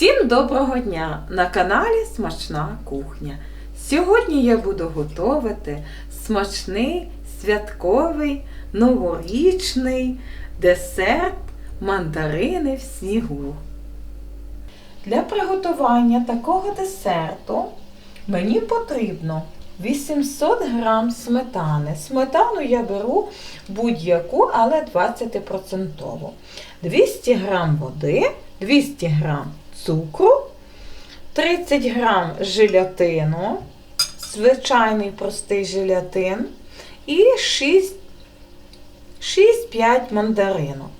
Всім доброго дня! На каналі Смачна кухня. Сьогодні я буду готувати смачний святковий новорічний десерт мандарини в снігу. Для приготування такого десерту мені потрібно 800 грам сметани. Сметану я беру будь-яку, але 20%. 200 грам води, 200 грам цукру, 30 грам желатину, звичайний простий желатин і 6 6-5 мандаринок.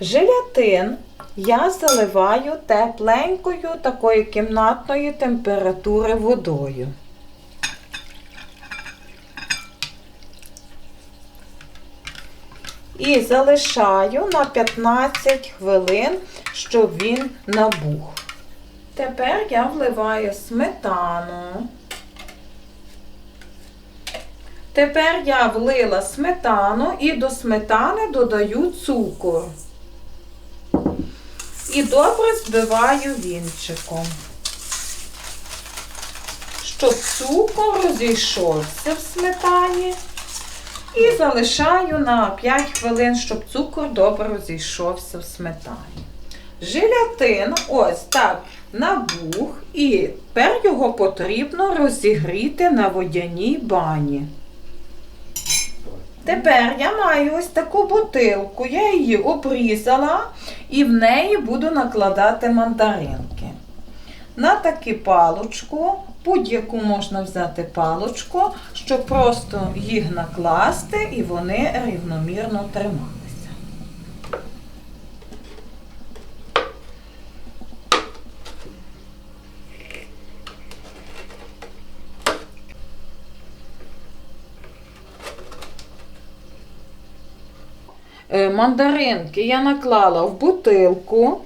Желатин я заливаю тепленькою такої кімнатної температури водою. І залишаю на 15 хвилин, щоб він набух. Тепер я вливаю сметану. Тепер я влила сметану і до сметани додаю цукор. І добре збиваю вінчиком, щоб цукор розійшовся в сметані. І залишаю на 5 хвилин, щоб цукор добре розійшовся в сметані. Желатин ось так набух, і тепер його потрібно розігріти на водяній бані. Тепер я маю ось таку бутилку, я її обрізала і в неї буду накладати мандаринки. На таку палочку, будь-яку можна взяти палочку, щоб просто їх накласти і вони рівномірно трималися. Мандаринки я наклала в бутилку.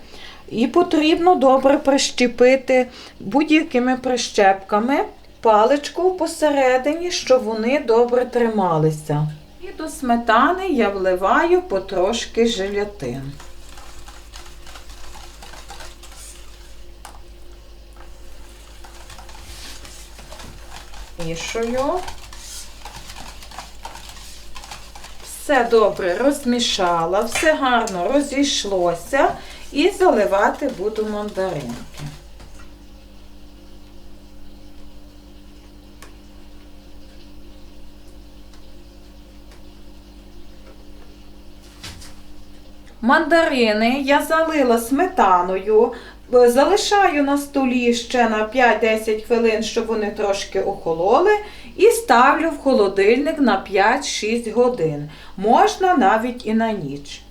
І потрібно добре прищепити будь-якими прищепками паличку посередині, щоб вони добре трималися. І до сметани я вливаю потрошки желатин. Мішую. Все добре розмішала, все гарно розійшлося. І заливати буду мандаринки. Мандарини я залила сметаною, залишаю на столі ще на 5-10 хвилин, щоб вони трошки охололи, і ставлю в холодильник на 5-6 годин. Можна навіть і на ніч.